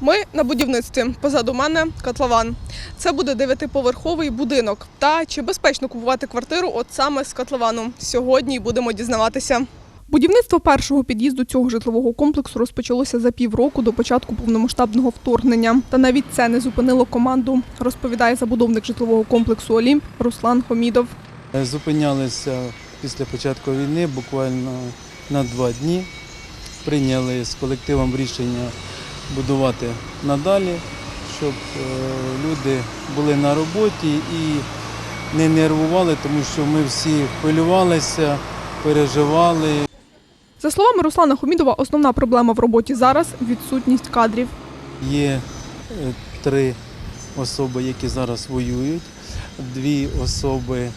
Ми на будівництві. Позаду мене котлован. Це буде дев'ятиповерховий будинок. Та чи безпечно купувати квартиру от саме з котловану? Сьогодні будемо дізнаватися. Будівництво першого під'їзду цього житлового комплексу розпочалося за півроку до початку повномасштабного вторгнення. Та навіть це не зупинило команду, розповідає забудовник житлового комплексу Олімп Руслан Хомідов. Е, Зупинялися після початку війни буквально на два дні. Прийняли з колективом рішення будувати надалі, щоб е, люди були на роботі і не нервували, тому що ми всі хвилювалися, переживали. За словами Руслана Хомідова, основна проблема в роботі зараз відсутність кадрів. Є е, три особи, які зараз воюють, дві особи,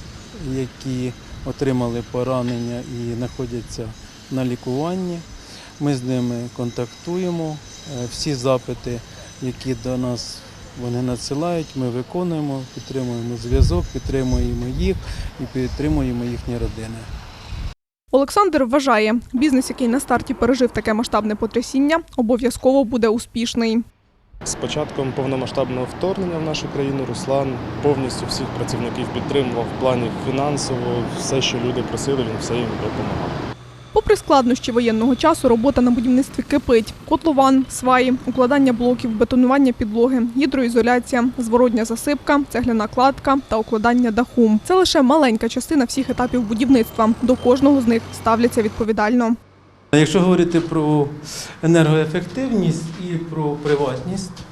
які отримали поранення і знаходяться на лікуванні. Ми з ними контактуємо. Е, Всі запити, які до нас вони надсилають, ми виконуємо, підтримуємо зв'язок, підтримуємо їх і підтримуємо їхні родини. Олександр вважає, бізнес, який на старті пережив таке масштабне потрясіння, обов'язково буде успішний. З початком повномасштабного вторгнення в нашу країну Руслан повністю всіх працівників підтримував в плані фінансово, все, що люди просили, він все їм допомагав. Попри складнощі воєнного часу, робота на будівництві кипить. Котлован, сваї, укладання блоків, бетонування підлоги, гідроізоляція, зворотня засипка, цегляна кладка та укладання даху. Це лише маленька частина всіх етапів будівництва. До кожного з них ставляться відповідально. Якщо говорити про енергоефективність і про приватність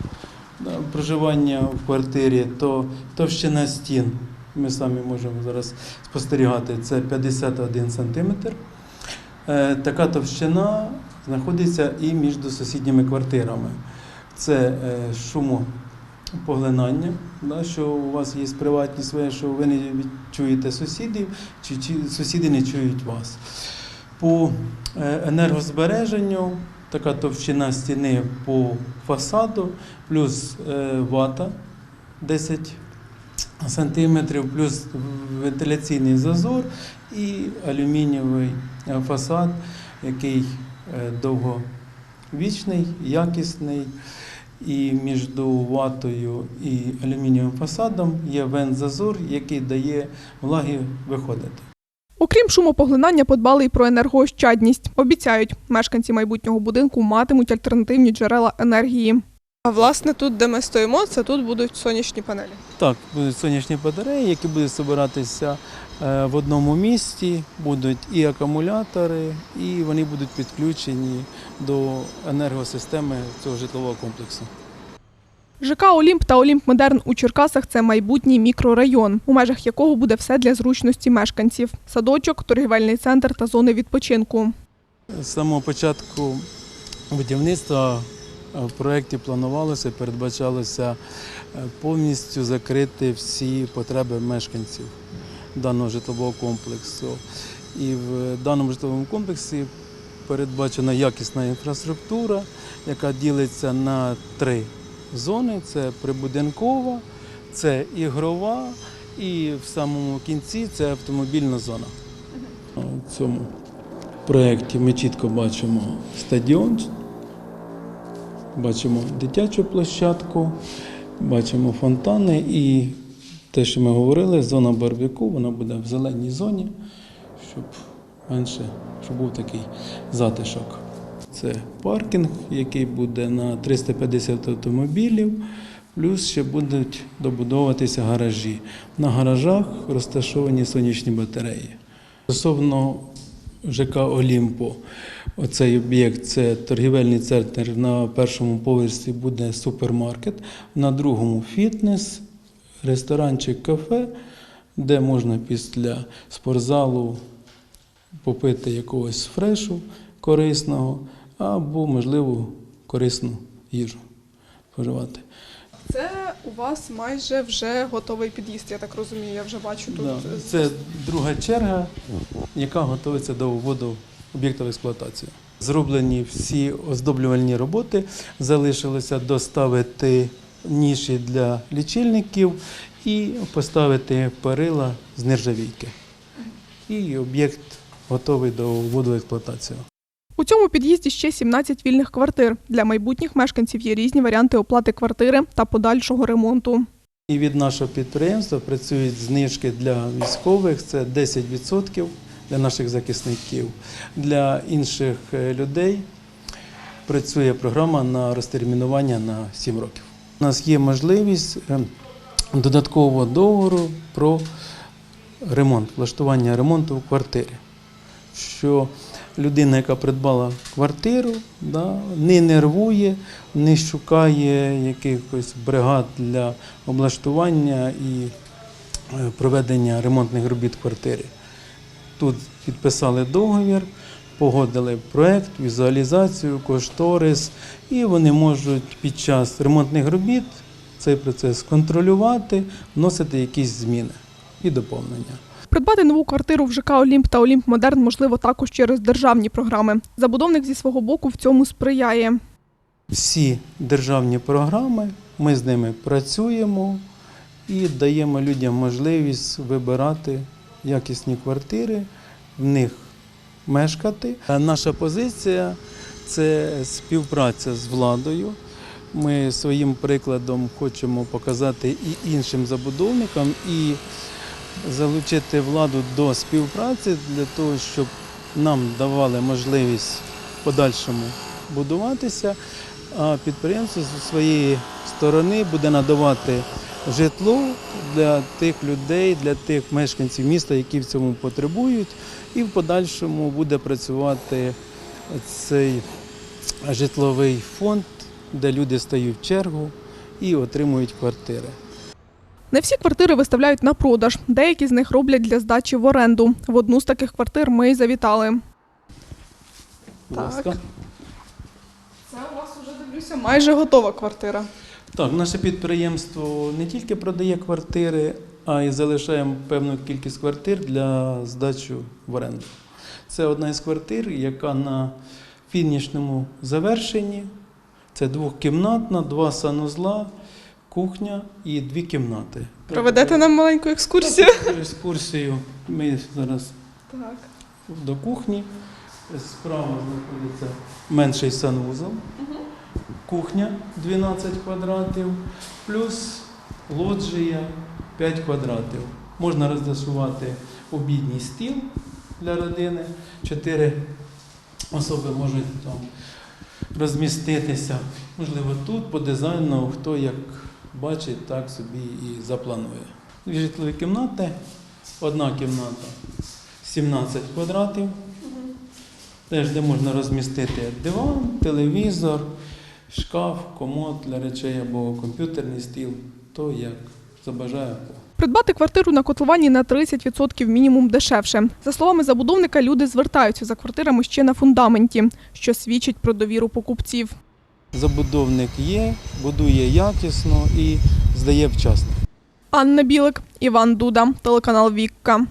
проживання в квартирі, то товщина стін ми самі можемо зараз спостерігати, це 51 сантиметр. Е, Така товщина знаходиться і між сусідніми квартирами. Це е, шумопоглинання, що у вас є приватність своя, що ви не відчуєте сусідів, чи, сусіди не чують вас. По е, енергозбереженню така товщина стіни по фасаду, плюс вата 10 сантиметрів, плюс вентиляційний зазор і алюмінієвий е, фасад, який е, довговічний, якісний. І між ватою і алюмінієвим фасадом є вент-зазор, який дає влагі виходити. Окрім шумопоглинання, подбали й про енергоощадність. Обіцяють, мешканці майбутнього будинку матимуть альтернативні джерела енергії. А власне, тут, де ми стоїмо, це тут будуть сонячні панелі. Так, будуть сонячні батареї, які будуть збиратися е, в одному місці, будуть і акумулятори, і вони будуть підключені до енергосистеми цього житлового комплексу. ЖК Олімп та Олімп Модерн у Черкасах це майбутній мікрорайон, у межах якого буде все для зручності мешканців: садочок, торгівельний центр та зони відпочинку. З самого початку будівництва в проєкті планувалося передбачалося е, повністю закрити всі потреби мешканців даного житлового комплексу. І в даному житловому комплексі передбачена якісна інфраструктура, яка ділиться на три зони: це прибудинкова, це ігрова і в самому кінці це автомобільна зона. У цьому проєкті ми чітко бачимо стадіон, бачимо дитячу площадку, бачимо фонтани і те, що ми говорили, зона барбекю, вона буде в зеленій зоні, щоб менше, щоб був такий затишок. Це паркінг, який буде на 350 автомобілів, плюс ще будуть добудовуватися гаражі. На гаражах розташовані сонячні батареї. Стосовно ЖК Олімпо, оцей об'єкт це торгівельний центр. На першому поверсі буде супермаркет, на другому фітнес, ресторанчик, кафе, де можна після спортзалу попити якогось фрешу корисного або, можливо, корисну їжу споживати. Це у вас майже вже готовий під'їзд, я так розумію. Я вже бачу тут. Да, Це друга черга, яка готується до вводу об'єкта в експлуатацію. Зроблені всі оздоблювальні роботи, залишилося доставити ніші для лічильників і поставити перила з нержавійки. І об'єкт готовий до вводу в експлуатацію. У цьому під'їзді ще 17 вільних квартир. Для майбутніх мешканців є різні варіанти оплати квартири та подальшого ремонту. І від нашого підприємства працюють знижки для військових, це 10% для наших захисників. Для інших е, людей працює програма на розтермінування на 7 років. У нас є можливість е, додаткового договору про ремонт, влаштування ремонту в квартирі. Що людина, яка придбала квартиру, да, не нервує, не шукає якихось бригад для облаштування і е, проведення ремонтних робіт в квартирі. Тут підписали договір, погодили проект, візуалізацію, кошторис, і вони можуть під час ремонтних робіт цей процес контролювати, вносити якісь зміни і доповнення. Придбати нову квартиру в ЖК Олімп та Олімп Модерн можливо також через державні програми. Забудовник зі свого боку в цьому сприяє. всі державні програми, ми з ними працюємо і даємо людям можливість вибирати якісні квартири, в них мешкати. А Наша позиція це співпраця з владою. Ми своїм прикладом хочемо показати і іншим забудовникам, і залучити владу до співпраці для того, щоб нам давали можливість в подальшому будуватися, а підприємство зі своєї сторони буде надавати житло для тих людей, для тих мешканців міста, які в цьому потребують, і в подальшому буде працювати цей житловий фонд, де люди стають в чергу і отримують квартири. Не всі квартири виставляють на продаж. Деякі з них роблять для здачі в оренду. В одну з таких квартир ми й завітали. Так. Це у вас вже дивлюся майже готова квартира. Так, наше підприємство не тільки продає квартири, а й залишаємо певну кількість квартир для здачі в оренду. Це одна із квартир, яка на фінішному завершенні. Це двохкімнатна, два санузла, кухня і дві кімнати. Проведете нам маленьку екскурсію? екскурсію. Ми зараз Так. до кухні. Справа знаходиться менший санвузол. Кухня 12 квадратів, плюс лоджія 5 квадратів. Можна розташувати обідній стіл для родини. Чотири особи можуть там розміститися. Можливо, тут по дизайну, хто як бачить, так собі і запланує. Дві житлові кімнати. Одна кімната 17 квадратів. Теж де можна розмістити диван, телевізор, шкаф, комод для речей або комп'ютерний стіл, то як забажає Бог. Придбати квартиру на котловані на 30% мінімум дешевше. За словами забудовника, люди звертаються за квартирами ще на фундаменті, що свідчить про довіру покупців. Забудовник є, будує якісно і здає вчасно. Анна Білик, Іван Дуда, телеканал Вікка.